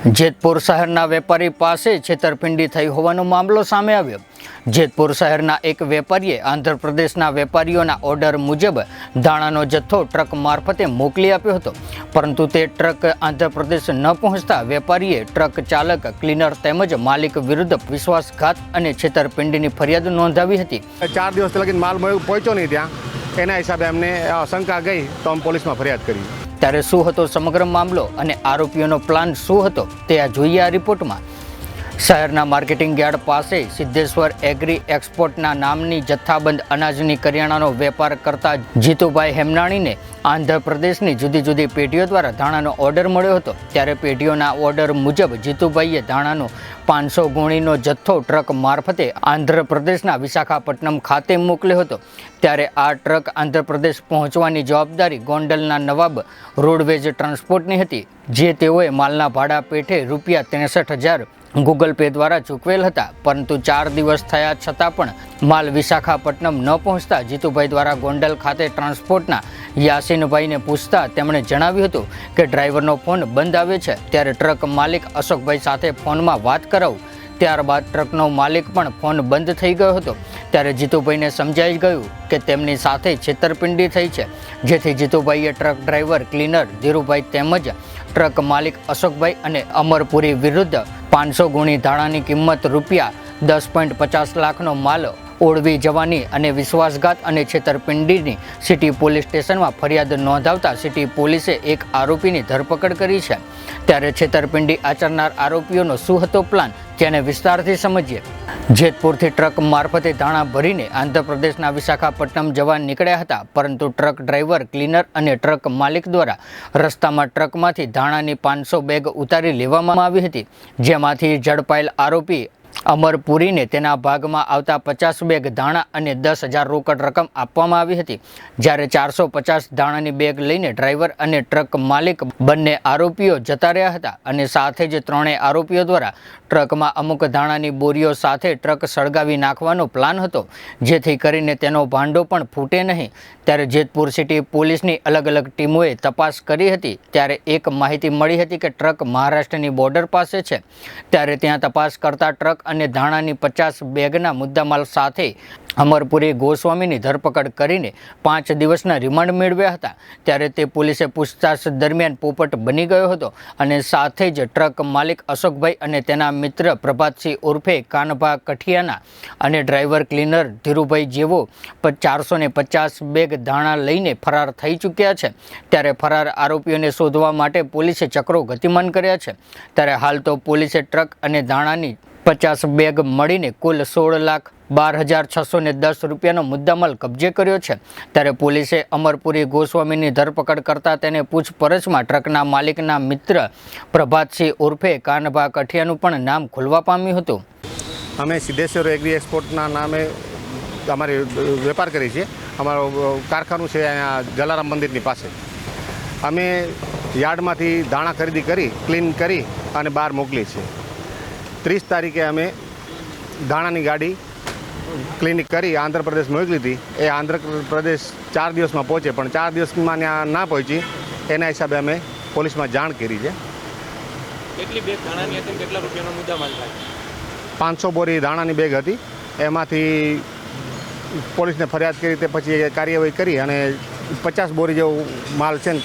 જેતપુર શહેરના વેપારી પાસે છેતરપિંડી થઈ હોવાનો મામલો સામે આવ્યો. જેતપુર શહેરના એક વેપારીએ આંધ્રપ્રદેશના વેપારીઓના ઓર્ડર મુજબ દાણાનો જથ્થો ટ્રક મારફતે મોકલી આપ્યો હતો. પરંતુ તે ટ્રક આંધ્રપ્રદેશ ન પહોંચતા વેપારીએ ટ્રક ચાલક, ક્લીનર તેમજ માલિક વિરુદ્ધ વિશ્વાસઘાત અને છેતરપિંડીની ફરિયાદ નોંધાવી હતી. ચાર દિવસ લગીને માલ પહોંચ્યો નહીં ત્યાં. એના હિસાબે અમને શંકા ગઈ તો અમે પોલીસમાં ફરિયાદ કરી. ત્યારે શું હતો સમગ્ર મામલો અને આરોપીઓનો પ્લાન શું હતો તે આ જોઈએ આ રિપોર્ટમાં. શહેરના માર્કેટિંગ યાર્ડ પાસે સિદ્ધેશ્વર એગ્રી એક્સપોર્ટના નામની જથ્થાબંધ અનાજની કરિયાણાનો વેપાર કરતા જીતુભાઈ હેમનાણીને આંધ્રપ્રદેશની જુદી જુદી પેઢીઓ દ્વારા ધાણાનો ઓર્ડર મળ્યો હતો. ત્યારે પેઢીઓના ઓર્ડર મુજબ જીતુભાઈએ ધાણાનો પાંચસો ગુણીનો જથ્થો ટ્રક મારફતે આંધ્રપ્રદેશના વિશાખાપટ્ટનમ ખાતે મોકલ્યો હતો. ત્યારે આ ટ્રક આંધ્રપ્રદેશ પહોંચવાની જવાબદારી ગોંડલના નવાબ રોડવેજ ટ્રાન્સપોર્ટની હતી, જે તેઓએ માલના ભાડા પેઠે રૂપિયા ત્રેસઠ હજાર ગૂગલ પે દ્વારા ચૂકવેલ હતા, પરંતુ ચાર દિવસ થયા છતાં પણ માલ વિશાખાપટ્ટનમ ન પહોંચતા જીતુભાઈ દ્વારા ગોંડલ ખાતે ટ્રાન્સપોર્ટના યાસીનભાઈને પૂછતા તેમણે જણાવ્યું હતું કે ડ્રાઈવરનો ફોન બંધ આવે છે, ત્યારે ટ્રક માલિક અશોકભાઈ સાથે ફોનમાં વાત કરાવું. ત્યારબાદ ટ્રકનો માલિક પણ ફોન બંધ થઈ ગયો હતો, ત્યારે જીતુભાઈને સમજાઈ ગયું કે તેમની સાથે છેતરપિંડી થઈ છે, જેથી જીતુભાઈએ ટ્રક ડ્રાઈવર, ક્લીનર, ધીરુભાઈ તેમજ ટ્રક માલિક અશોકભાઈ અને અમરપુરી વિરુદ્ધ પાંચસો ગુણી ધાણાની કિંમત રૂપિયા દસ પોઈન્ટ પચાસ લાખનો માલ ઓળવી જવાની અને વિશ્વાસઘાત અને છેતરપિંડીની સિટી પોલીસ સ્ટેશનમાં ફરિયાદ નોંધાવતા સિટી પોલીસે એક આરોપીની ધરપકડ કરી છે. ત્યારે છેતરપિંડી આચરનાર આરોપીઓનો શું હતો પ્લાન? જેને વિસ્તારથી સમજીએ. જેતપુરથી ટ્રક મારફતે ધાણા ભરીને આંધ્રપ્રદેશના વિશાખાપટ્ટનમ જવા નીકળ્યા હતા, પરંતુ ટ્રક ડ્રાઈવર, ક્લીનર અને ટ્રક માલિક દ્વારા રસ્તામાં ટ્રકમાંથી ધાણાની પાંચસો બેગ ઉતારી લેવામાં આવી હતી, જેમાંથી ઝડપાયેલ આરોપી અમરપુરીને તેના ભાગમાં આવતા પચાસ બેગ ધાણા અને દસ હજાર રોકડ રકમ આપવામાં આવી હતી. જ્યારે ચારસો પચાસ ધાણાની બેગ લઈને ડ્રાઈવર અને ટ્રક માલિક બંને આરોપીઓ જતા રહ્યા હતા અને સાથે જ ત્રણેય આરોપીઓ દ્વારા ટ્રકમાં અમુક ધાણાની બોરીઓ સાથે ટ્રક સળગાવી નાખવાનો પ્લાન હતો. જેથી કરીને તેનો ભાંડો પણ ફૂટે નહીં. ત્યારે જેતપુર સિટી પોલીસની અલગ અલગ ટીમોએ તપાસ કરી હતી. ત્યારે એક માહિતી મળી હતી કે ટ્રક મહારાષ્ટ્રની બોર્ડર પાસે છે. ત્યારે ત્યાં તપાસ કરતા ટ્રક અને ધાણાની પચાસ બેગના મુદ્દામાલ સાથે અમરપુરી ગોસ્વામીની ધરપકડ કરીને પાંચ દિવસના રિમાન્ડ મેળવ્યા હતા. ત્યારે તે પોલીસે પૂછતાછ દરમિયાન પોપટ બની ગયો હતો અને સાથે જ ટ્રક માલિક અશોકભાઈ અને તેના મિત્ર પ્રભાતસિંહ ઉર્ફે કાનભા કઠિયાના અને ડ્રાઈવર ક્લીનર ધીરુભાઈ જેવો ચારસો ને પચાસ બેગ ધાણા લઈને ફરાર થઈ ચૂક્યા છે. ત્યારે ફરાર આરોપીઓને શોધવા માટે પોલીસે ચક્રો ગતિમાન કર્યા છે. ત્યારે હાલ તો પોલીસે ટ્રક અને ધાણાની પચાસ બેગ મળીને કુલ સોળ લાખ બાર હજાર છસો ને દસ રૂપિયાનો મુદ્દામાલ કબજે કર્યો છે. ત્યારે પોલીસે અમરપુરી ગોસ્વામીની ધરપકડ કરતા તેને પૂછપરછમાં ટ્રકના માલિકના મિત્ર પ્રભાતસિંહ ઉર્ફે કાનભા કઠિયાનું પણ નામ ખુલવા પામ્યું હતું. અમે સિદ્ધેશ્વર એગ્રી એક્સપોર્ટના નામે અમારે વેપાર કરીએ છીએ અમારું કારખાનું છે અહીંયા જલારામ મંદિરની પાસે. અમે યાર્ડમાંથી દાણા ખરીદી કરી ક્લીન કરી અને બહાર મોકલી છે ત્રીસ તારીખે અમે દાણાની ગાડી ક્લિનિક કરી આંધ્રપ્રદેશ મોકલી હતી. એ આંધ્રપ્રદેશ ચાર દિવસમાં પહોંચે પણ ચાર દિવસમાં ત્યાં ના પહોંચી. એના હિસાબે અમે પોલીસમાં જાણ કરી છે. કેટલી બેગ ધાણાની હતી કેટલા રૂપિયાનો મુદ્દામાલ થાય? પાંચસો બોરી દાણાની બેગ હતી. એમાંથી પોલીસને ફરિયાદ કરી તે પછી એ કાર્યવાહી કરી અને પચાસ બોરી જેવો માલ છે ને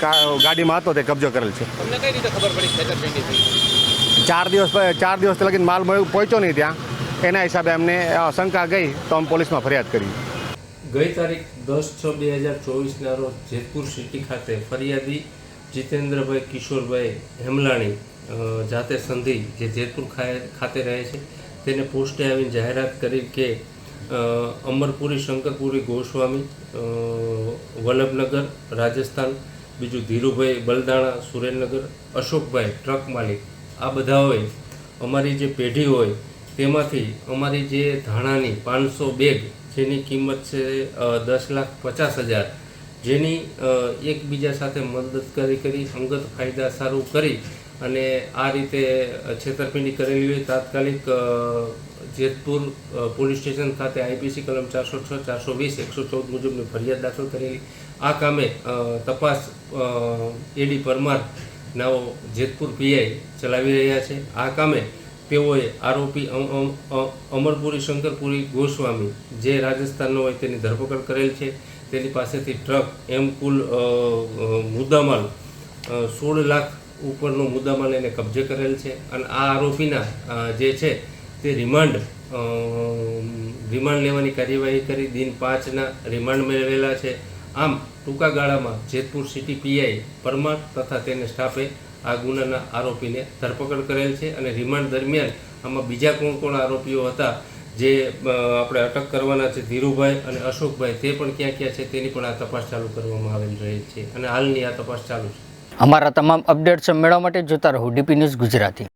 ગાડીમાં હતો તે કબજો કરેલ છે. તમને કઈ રીતે ખબર પડી ચાર દિવસ ચાર દિવસ લગીને માલ મળ્યો, પહોંચ્યો નહીં ત્યાં. એના હિસાબે અમને શંકા ગઈ તો અમે પોલીસમાં ફરિયાદ કરી. ગઈ તારીખ દસ છ બે હજાર ચોવીસના રોજ જેતપુર સિટી ખાતે ફરિયાદી જીતેન્દ્રભાઈ કિશોરભાઈ હેમલાણી જાતે સંધિ જે જેતપુર ખાતે રહે છે, તેને પોસ્ટે આવીને જાહેરાત કરી કે અમરપુરી, શંકરપુરી, ગોસ્વામી વલ્લભનગર, રાજસ્થાન, બીજું ધીરુભાઈ બલદાણા, સુરેન્દ્રનગર, અશોકભાઈ, ટ્રક માલિક આ બધા હોય, અમારી જે પેઢી હોય, તેમાંથી અમારી જે ધાણાની પાંચસો બેગ, જેની કિંમત છે દસ લાખ પચાસ હજાર, જેની એકબીજા સાથે મદદ કરી અંગત ફાયદા સારું કરી અને આ રીતે છેતરપિંડી કરેલી હોય, તાત્કાલિક જેતપુર પોલીસ સ્ટેશન ખાતે આઈપીસી કલમ ચારસો છ, ચારસો વીસ, એકસો ચૌદ મુજબની ફરિયાદ દાખલ કરેલી. આ કામે તપાસ એડી પરમાર નાઓ જેતપુર પીઆઈ ચલાવી રહ્યા છે. આ કામે તેઓએ આરોપી અમ- અમ- અમરપુરી શંકરપુરી ગોસ્વામી, જે રાજસ્થાનનો હોય તેની ધરપકડ કરેલ છે. તેની પાસેથી ટ્રક, એમ કુલ મુદ્દામાલ સોળ લાખ ઉપરનો મુદ્દામાલ એને કબજે કરેલ છે. અને આ આરોપીના જે છે તે રિમાન્ડ રિમાન્ડ લેવાની કાર્યવાહી કરી, દિન પાંચના રિમાન્ડ મેળવેલા છે. આમ ટૂંકા ગાળામાં જેતપુર સિટી પીઆઈ પરમાર તથા તેને સ્ટાફે આ ગુનાના આરોપીને ધરપકડ કરેલ છે અને રિમાન્ડ દરમિયાન આમાં બીજા કોણ કોણ આરોપીઓ હતા, જે આપણે અટક કરવાના છે, ધીરુભાઈ અને અશોકભાઈ, તે પણ ક્યાં ક્યાં છે તેની પણ આ તપાસ ચાલુ કરવામાં આવેલ રહે છે અને હાલની આ તપાસ ચાલુ છે. અમારા તમામ અપડેટ્સ મેળવવા માટે જોતા રહો ડીપી ન્યૂઝ ગુજરાતી.